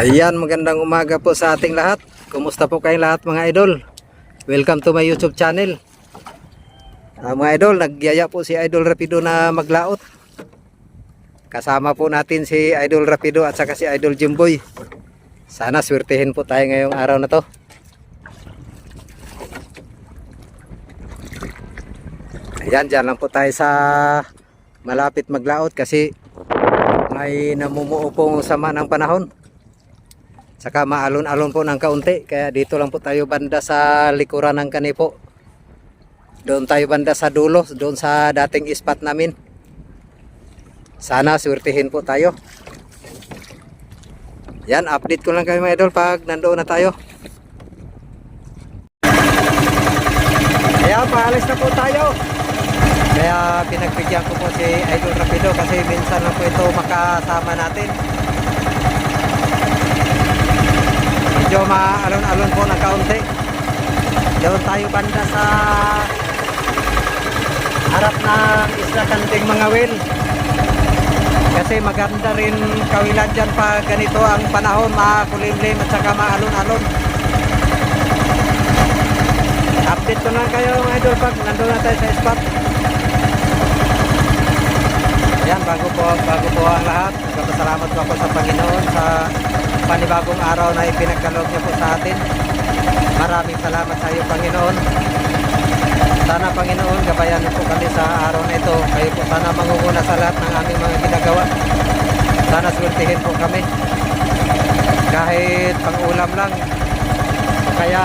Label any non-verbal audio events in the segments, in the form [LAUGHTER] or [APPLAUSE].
Ayan, magandang umaga po sa ating lahat. Kumusta po kayong lahat mga idol? Welcome to my YouTube channel. Ah, mga idol, nagyaya po si Idol Rapido na maglaot. Kasama po natin si Idol Rapido at saka si Idol Jimboy. Sana swertehin po tayo ngayong araw na to. Ayan, dyan lang po tayo sa malapit maglaot kasi may namumuo pong sama ng panahon. Saka maalon-alon po ng kaunti. Kaya dito lang po tayo banda sa likuran ng kanipo. Doon tayo banda sa dulo. Doon sa dating spot namin. Sana swertihin po tayo. Yan, update ko lang kayo mga idol pag nandoon na tayo. Ayan, paalis na po tayo. Kaya pinagbigyan ko po si Idol Rapido kasi minsan lang po ito makasama natin. Medyo maalon-alon po ng kaunti. Doon tayo banda sa harap ng isla Kanding mga wil. Kasi maganda rin kawilan dyan pa ganito ang panahon, makulimlim at saka maalon-alon. Update ko na kayo mga idol pag nandun na tayo sa spot. Ayan, bago po, bago po ang lahat, nagpapasalamat po ako sa Panginoon sa panibagong araw na ipinagkaloob niyo po sa atin. Maraming salamat sa iyo, Panginoon. Sana, Panginoon, gabayan niyo po kami sa araw na ito. Kayo po sana mangunguna sa lahat ng aming mga ginagawa. Sana sweltihin po kami. Kahit pang-ulam lang. Kaya,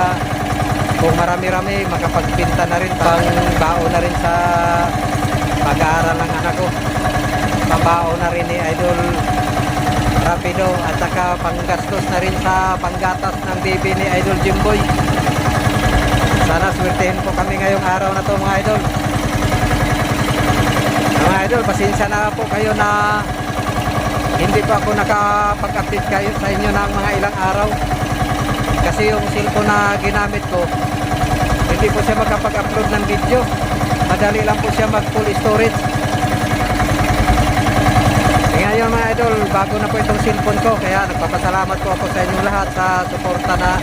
kung marami-rami, makapagpinta na rin, pang bao na rin sa pag-aaral ng anak ko pambao na rin ni Idol Rapido at saka panggastos na rin sa panggatas ng baby ni Idol Jimboy. Sana swertehin po kami ngayong araw na to mga idol. Mga idol pasensya na po kayo na hindi pa ako nakapag-update kayo sa inyo ng mga ilang araw. Kasi yung cellphone na ginamit ko hindi po siya makapag-upload ng video. Madali lang po siya mag full storage eh, ngayon mga idol, bago na po itong cellphone ko. Kaya nagpapasalamat po ako sa inyo lahat sa suporta na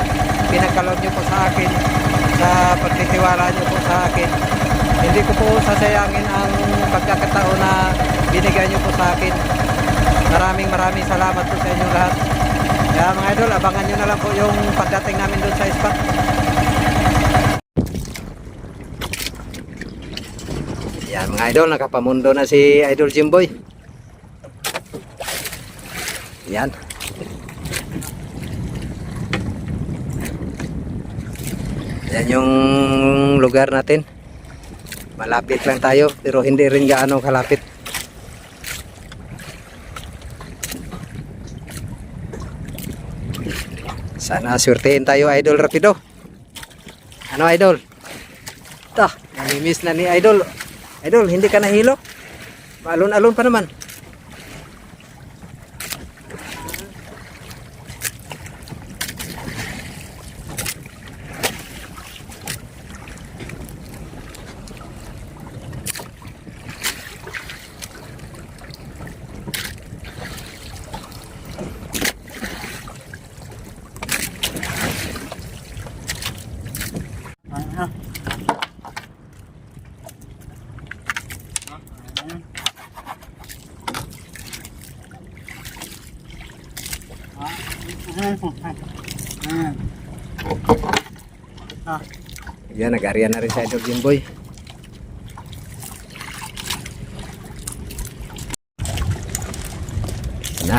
pinagkaloob nyo po sa akin sa pagtitiwala nyo po sa akin. Hindi ko po sasayangin ang pagkakataon na binigay nyo po sa akin. Maraming maraming salamat po sa inyo lahat. Kaya mga idol, abangan nyo na lang po yung pagdating namin doon sa spot yan mga idol, nakapamundo na si Idol Jimboy yan. Yan yung lugar natin. Malapit lang tayo pero hindi rin gaano kalapit. Sana swertein tayo idol rapido. Ano idol? Ta, namimiss na ni idol. Idol, hindi ka nahilo? Maalon-alon pa naman. Yan, nag-area na rin sa Idol Jimboy. Na.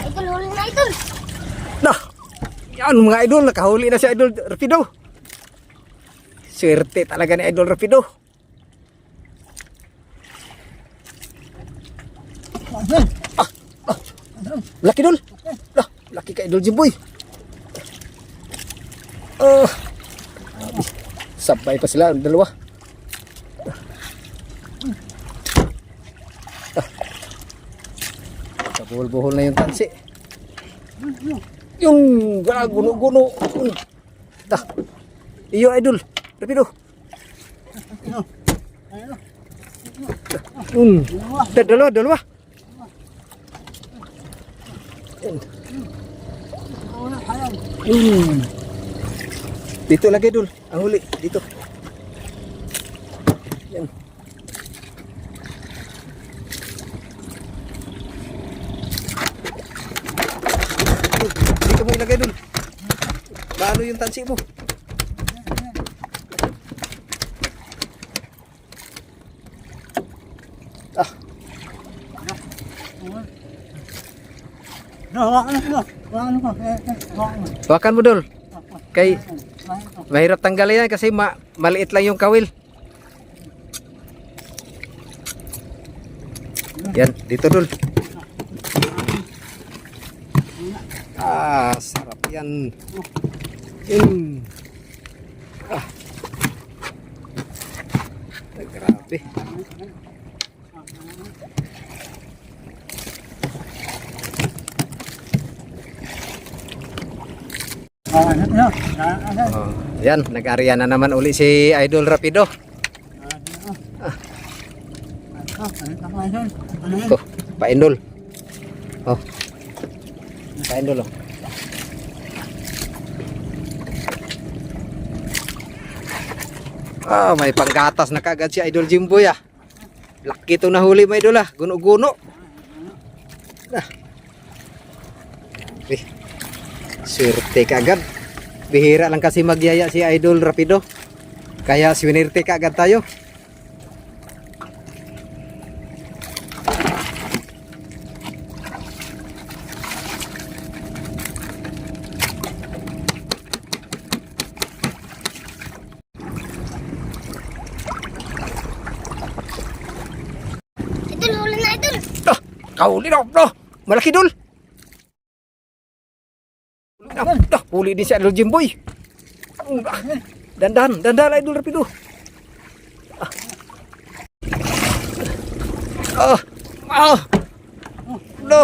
Idol, huli na idol. Na. Yan mga idol, nakahuli na si Idol Rapido. Swerte talaga ni Idol Rapido. Laki dol. Lah, laki ka Idol Jimboy. Oh. Sabay pa sila, dalawa. Ah. Kabuhol-buhol na yung tansi. Yung guno-guno. Ah. Iyo idol. Rapido. Hmm. Da- Dalawa, dalawa. Hmm. Dito lagi dul. Ang huli. Dito. Yan. Dito mo ilagay dul. Paano yung tansi mo? Ah, No, hawakan mo. Mo dul. Kay mahirap tanggalin yan kasi ma maliit lang yung kawil. Yan, dito dul. Ah, sarap yan. Mm. Ah. Grabe. Mo. Oh, yan, nag-arya na naman uli si Idol Rapido. Ah? Ito, paindol. Oh. Paindol oh. Ah, may panggatas na kagad si Idol Jimboy ah. Laki ito nahuli mo Idol ah. Guno-guno. Ah. Eh, Swerte kagad. Bihira lang kasi magyaya si Idol Rapido. Kaya swinerte kagad tayo. Idol, huli na idol. Ah, kahuli na, no. Malaki dul. Ah, ah, huli din si Idol Jimboy. Dandan, dandan Idol Rapido. Ah. Ah, ah. No.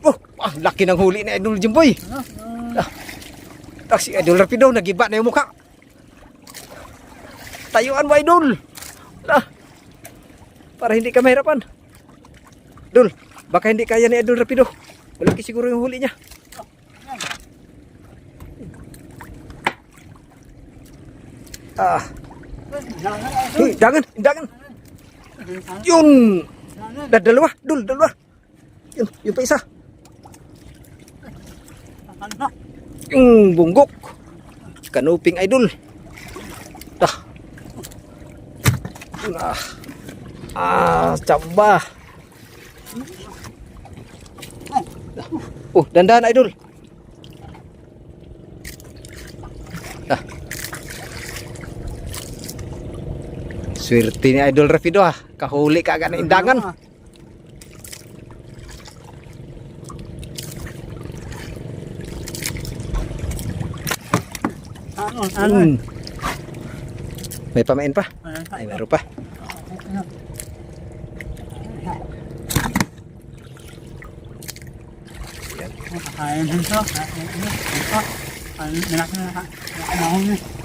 Oh, ah, laki ng huli ni Idol Jimboy. Ah, ah, si Idol Rapido, nagiba na yung mukha. Tayuan mo, Idol. Ah, para hindi ka mahirapan. Dul, baka hindi kaya ni Idol Rapido. Malaki siguro yung huli niya. Ah, hey, dangan, dangan. Yun. Da, dalawa, dul, dalawa. Yun, yung pa isa. Yung bunggok. Kanuping idol. Ah. Yun, Ah. Ah, tsamba. Oh, dandan idol. Swerte ni Idol Rafido ah. Kahuli ka agad ng indangan. Ano? Ano? Hmm. May pamain pa? Ay, meron pa. Kakain dito. Kakain dito. Ano? Nilaki na naka. Nakahon niya.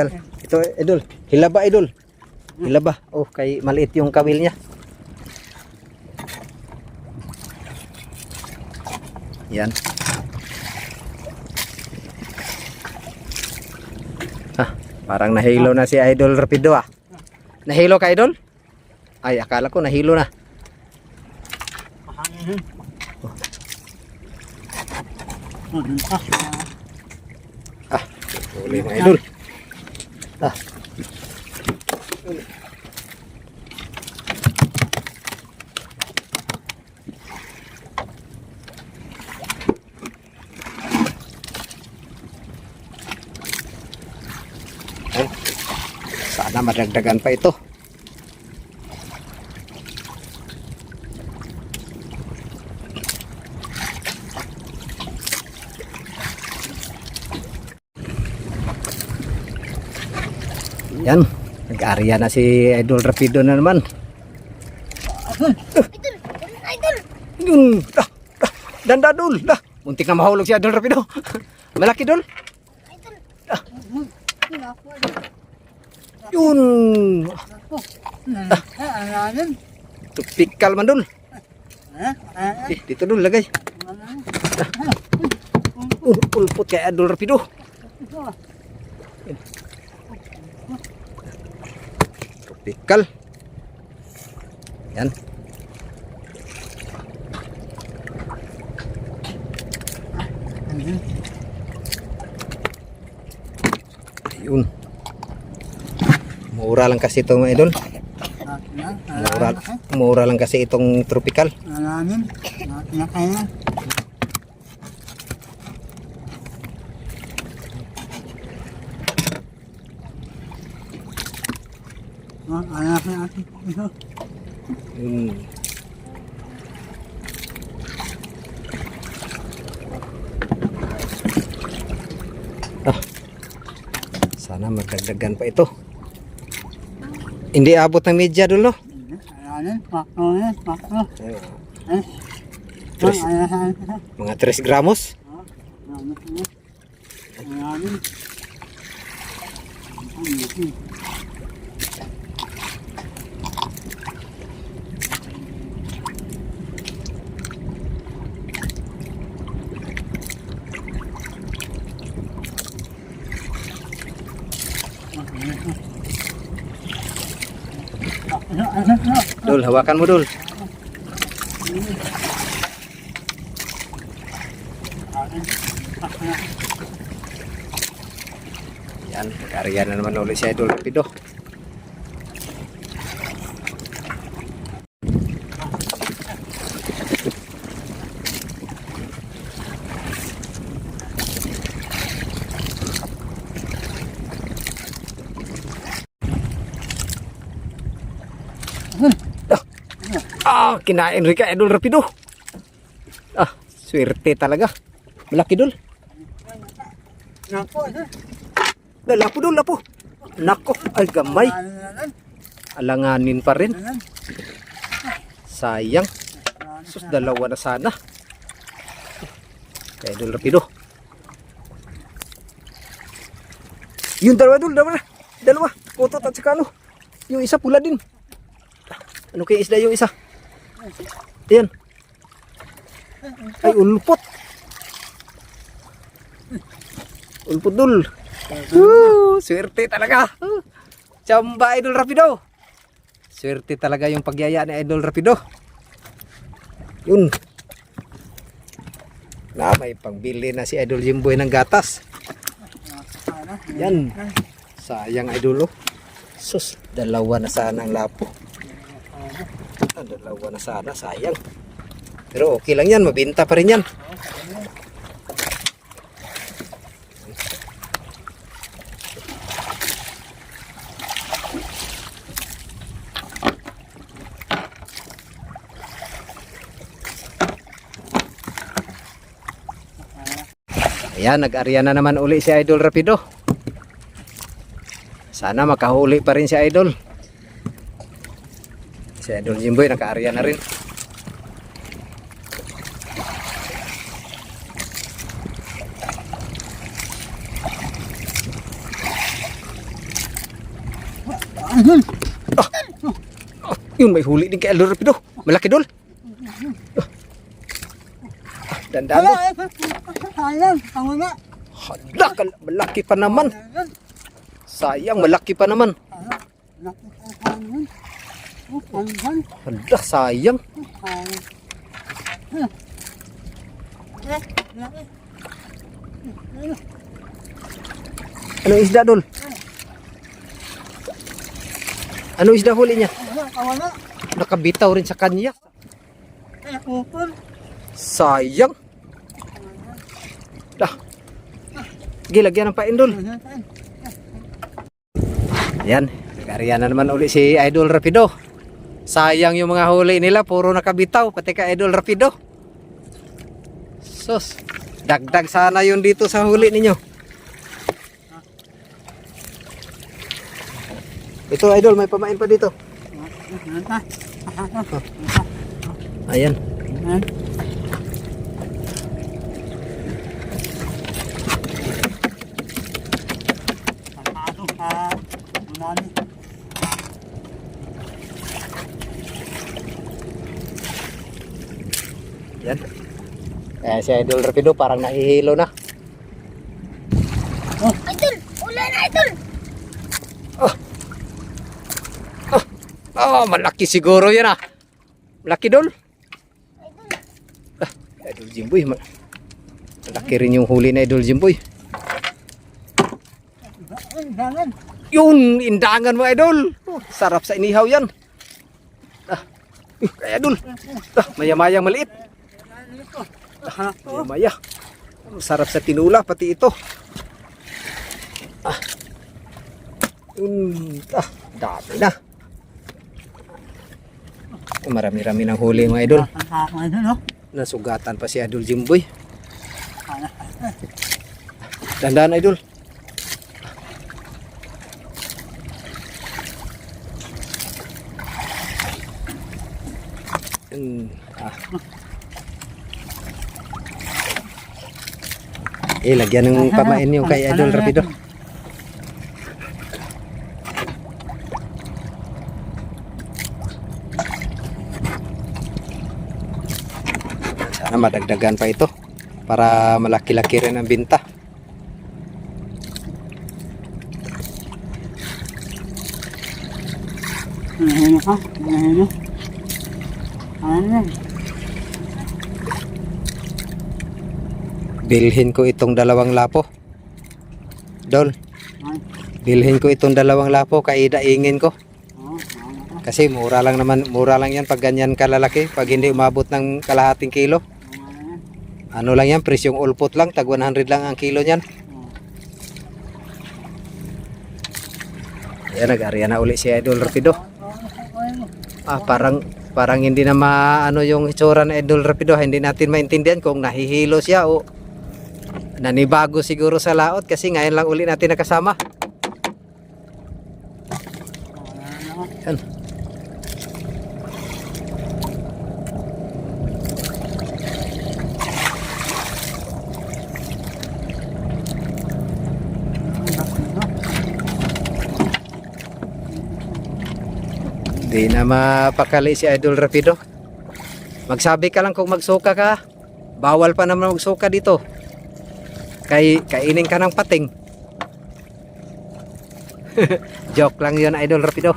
Tanggal. Ito, idol. Hilaba, idol. Hilaba. Oh, kay maliit yung kawil niya. Yan. Ah, parang nahilo na si Idol Rapido ah. Nahilo ka, Idol? Ay, akala ko nahilo na. Oh. Ah, huli mga Idol. Ah. Ay, sana madagdagan pa ito. Yan, nag-area na si Idol Rapido na naman. Idol, idol. Dah. Dah. Danda dul. Dah. Muntik na mahulog si Idol Rapido. [LAUGHS] Malaki dul. Dah. Yun. Alamin. Tupikal man dul. Eh, dito dul lagay. Uh, pulpot kay Idol Rapido. Tupikal. Yan. Ayun. Mura lang kasi ito mga idol. Mura, mura lang kasi itong tropical. Alamin. Nakaya. Alamin natin ito. Yun. Ah. Sana magdagdagan pa ito. Hindi abot ng media dulo. Alamin. Pakto yan. Pakto. Eh. Tres, Alamin. mga 3 gramos. Alamin. Alamin. Dul, hawakan mo dul. Yan, karya na naman ulit si Idol Rapido. Ah, kinain rin ka Idol Rapido. Ah, swerte talaga. Malaki dul. Napo, ito. Lapo dul, lapo. Nako, ay gamay. Alanganin pa rin. Sayang. Sus, dalawa na sana. Kaya dul rapido. Yung dalawa dul, dalawa. Dalawa. Putot at saka ano. Yung isa pula din. Ano kaya isda yung isa? Ayan. Ay, ulpot. Ulpot dul. Swerte talaga. Chamba Idol Rapido. Swerte talaga yung pagyaya ni Idol Rapido. Yun. Na may pangbili na si Idol Jimboy ng gatas. Yan. Sayang Idol oh. Sus, dalawa na sana ang lapo. Dalawa na sana, sayang. Pero okay lang yan, mabinta pa rin yan. Ayan, nag-arya na naman uli si Idol Rapido. Sana makahuli pa rin si Idol. Si Idol Jimboy naka-arya na rin. Ah, ah, yun, may huli din kay Idol Rapido. Malaki dol. Ah, Dandan mo. Alam, tama na. Hala, kal- malaki pa naman. Sayang, malaki pa naman. Hala, sayang. Ano isda, Dol? Ano isda huli niya? Nakabitaw rin sa kanya. Sayang. Dah. Sige, lagyan ng pain, Dol. Yan, nag-arya na naman uli si Idol Rapido. Sayang yung mga huli nila, puro nakabitaw, pati ka Idol Rapido. Sus, dagdag sana yun dito sa huli ninyo. Ito Idol, may pamain pa dito. Oh. Ayan. Ayan. Kaya si Idol Rapido parang nahihilo na. Idol! Ulan na, idol! Oh, malaki siguro yan ah. Malaki dol. Ah, Idol Jimboy. ma- Malaki rin yung huli na Idol Jimboy. Ang dalan. Yun, indangan mo Idol. Oh, sarap sa inihaw yan. Ah, eh, Idol. Ah, maya-maya maliit. Ah, Maya-maya. Ang Sarap sa tinula, pati ito. Ah. Yun, ah, dami na. Marami-rami ng huli mga idol. Nasugatan pa si Idol Jimboy. Dandan Idol. Hmm, ah. Eh, lagyan ng pamain yung kay Idol Rapido. Sana madagdagan pa ito para malaki-laki rin ang binta. Ano ka? Ano? Ano? Bilhin ko itong dalawang lapo. Dol, bilhin ko itong dalawang lapo kay daingin ko. Kasi mura lang naman, mura lang yan pag ganyan kalalaki. Pag hindi umabot ng kalahating kilo. Ano lang yan, presyong ulpot lang. Tag 100 lang ang kilo niyan. Ayan, nag-arya na uli si Idol Rapido. Ah, parang parang hindi na maano yung itsura na Idol Rapido. Hindi natin maintindihan kung nahihilo siya o nanibago siguro sa laot kasi ngayon lang uli natin nakasama. Yan. Di na mapakali si Idol Rapido. Magsabi ka lang kung magsuka ka. Bawal pa naman magsuka dito. Kay kainin ka ng pating. [LAUGHS] Joke lang 'yon Idol Rapido.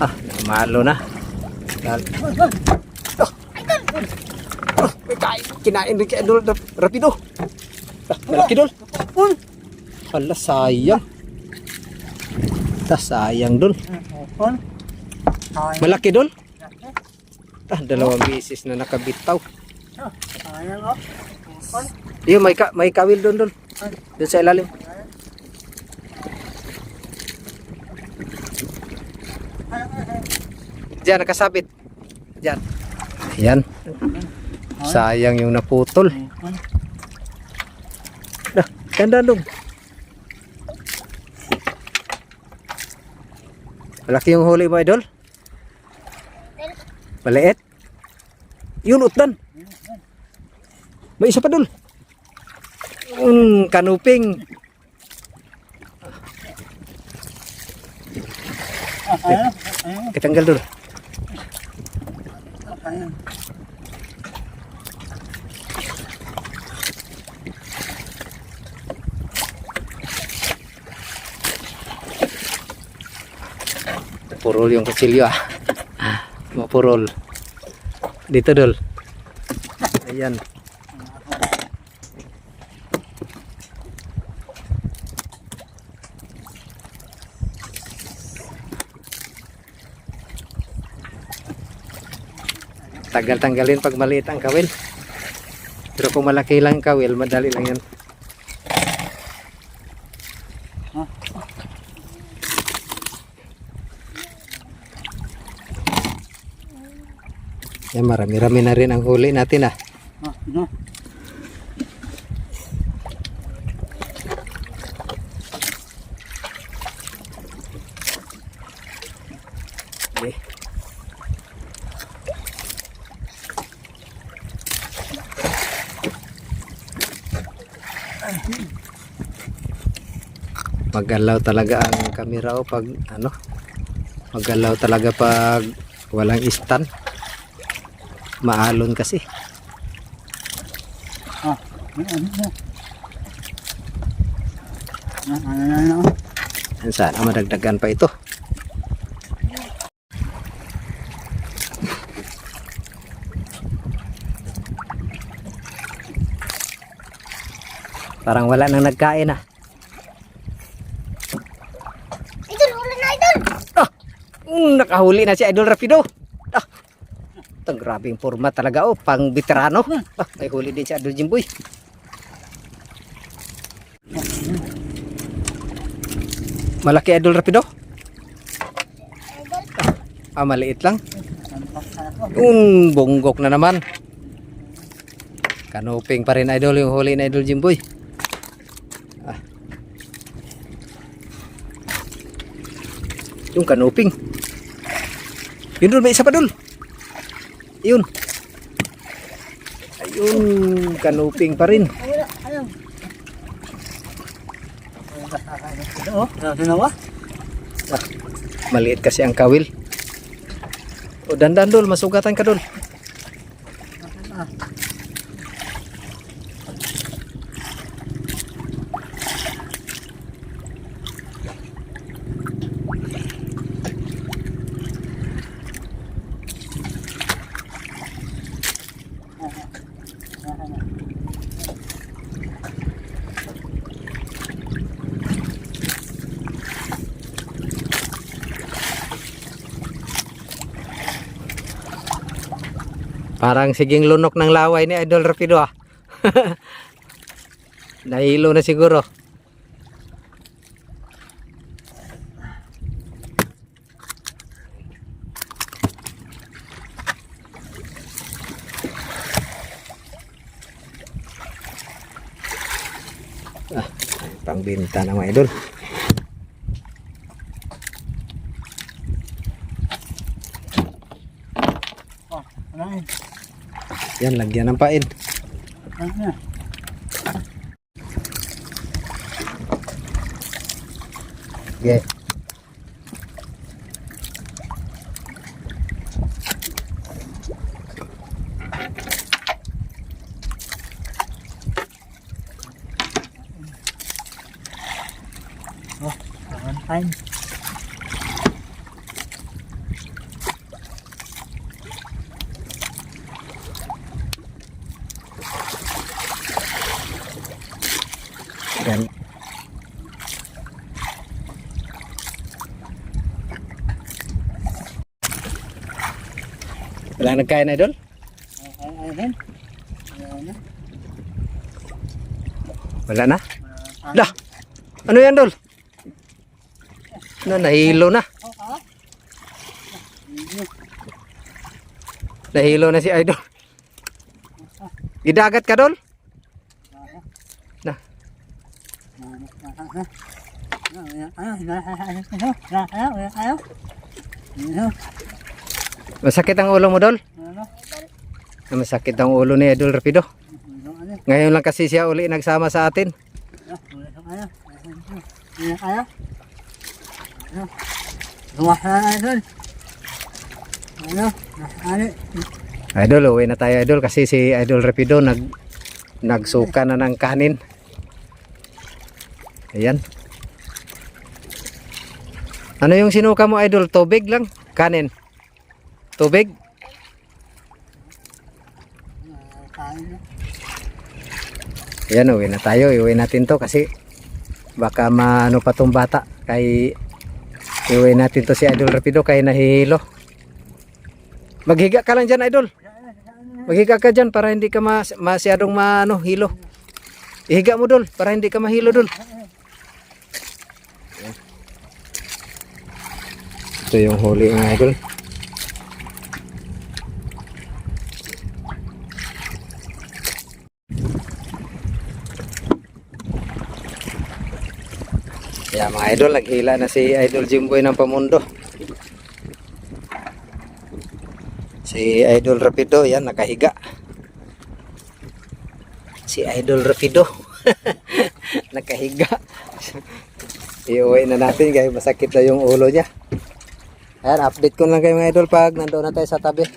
Ah, namalo na. Oh, may kain. Kinain rin kay Idol Rap- Rapido. Ah, malaki. Uy! Hala, sayang. Ta, sayang. Kaya. Malaki Dol. Ah, dalawang beses na nakabitaw. Ko. Upon. Iyo, may, ka, may kawil doon Dol. Doon sa ilalim. Diyan, nakasabit. Diyan. Ayan. Sayang yung naputol. Dah, ganda dong. Malaki yung huli mo, idol. Maliit. Yun, utdan. May isa pa, dol. Mm, kanuping. Katanggal, dol. Kaya. Purol yung kutsilyo, ah. Mapurol. Dito, dol. Ayan. Tagal-tanggalin pag maliit ang kawil. Pero kung malaki lang ang kawil, madali lang yan. Yan, marami-rami na rin ang huli natin ah. Ah, ano? Okay. Magalaw talaga ang camera o pag ano. Magalaw talaga pag walang stand. Maalon kasi. Ah, ano, ano, ano. Ah, ano, ano, ano. Sana madagdagan pa ito. Parang wala nang nagkain ah. Idol, uli na idol. Mm, nakahuli na si Idol Rapido. Ito grabing forma talaga oh, pang veterano. Ah, may huli din si Idol Jimboy. Malaki Idol Rapido? Ah, maliit lang. Yung bonggok na naman. Kanuping pa rin Idol yung huli na Idol Jimboy. Ah. Yung kanuping. Yun dul, may isa pa dul. Yun. Ayun, kanuping pa rin. Ayun. Oo, sinawa? Maliit kasi ang kawil. O dandan dul, masugatan ka dul. Parang siging lunok ng laway ni Idol Rapido ah. [LAUGHS] Nahilo na siguro. Ah, pangbinta ng mga idol. Oh, ano yun? Yan, lagyan ng pain. Yun? Okay. Oh, Valentine. Yan. Wala nagkain idol? Ay, ay, ayun. Ayun na. Wala na? Dah. Ano yan dol? Na nahilo na. Oh, ah. Nahilo na si idol. Gidagat ka dol? Na. Masakit ang ulo mo dol? Masakit ang ulo ni Idol Rapido. Ngayon lang kasi siya uli nagsama sa atin. Idol, uwi na tayo idol kasi si Idol Rapido nag nagsuka na ng kanin. Ayan. Ano yung sinuka mo idol? Tubig lang? Kanin? Tubig? Ayan, uwi na tayo. Iuwi natin to kasi baka maano pa tong bata. Kay iuwi natin to si Idol Rapido kay nahihilo. Maghiga ka lang dyan, Idol. Maghiga ka dyan para hindi ka mas, masyadong maano, hilo. Ihiga mo, Dol, para hindi ka mahilo, Dol. Ito yung huli ng Idol. Kaya mga idol, naghila na si Idol Jimboy ng pamundo. Si Idol Rapido, yan, nakahiga. Si Idol Rapido. [LAUGHS] nakahiga. Iuwi na natin guys, masakit na yung ulo niya. Ayan, update ko lang kayo mga idol pag nandoon na tayo sa tabi.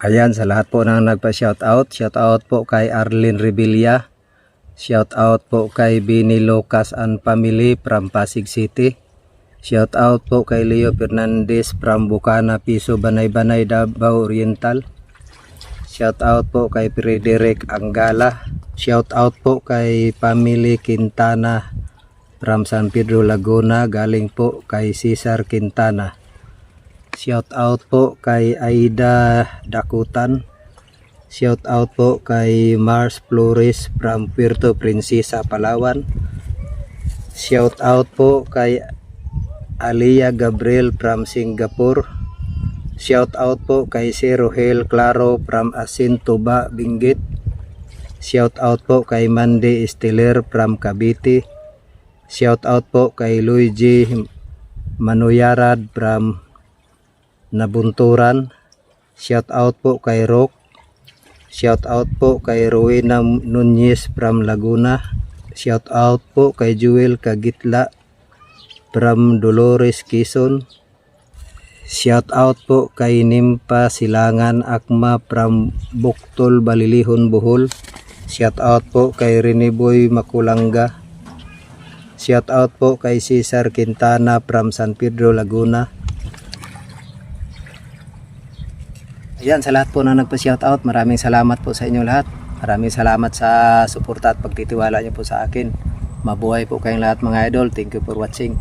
Ayan, sa lahat po nang nagpa-shoutout. Shoutout po kay Arlene Revilla. Shoutout po kay Bini Lucas and family from Pasig City. Shoutout po kay Leo Fernandez from Bukana, Piso, Banay-Banay, Davao Oriental. Shoutout po kay Frederick Angala. Shoutout po kay Family Quintana from San Pedro Laguna. Galing po kay Cesar Quintana. Shout out po kay Aida Dakutan. Shout out po kay Mars Flores from Puerto Princesa, Palawan. Shout out po kay Alia Gabriel from Singapore. Shout out po kay si Rohel Claro from Asintuba, Benguet. Shout out po kay Mandy Estiller from Cavite. Shout out po kay Luigi Manuyarad from Nabunturan. Shout out po kay Rock. Shout out po kay Rowena Nunez from Laguna. Shout out po kay Jewel Kagitla from Dolores Quezon. Shout out po kay Nimpa Silangan Akma from Buktol Balilihon Bohol. Shout out po kay Reniboy Makulanga. Shout out po kay Cesar Quintana from San Pedro Laguna. Ayan, sa lahat po na nagpa-shoutout, maraming salamat po sa inyo lahat. Maraming salamat sa suporta at pagtitiwala niyo po sa akin. Mabuhay po kayong lahat mga idol. Thank you for watching.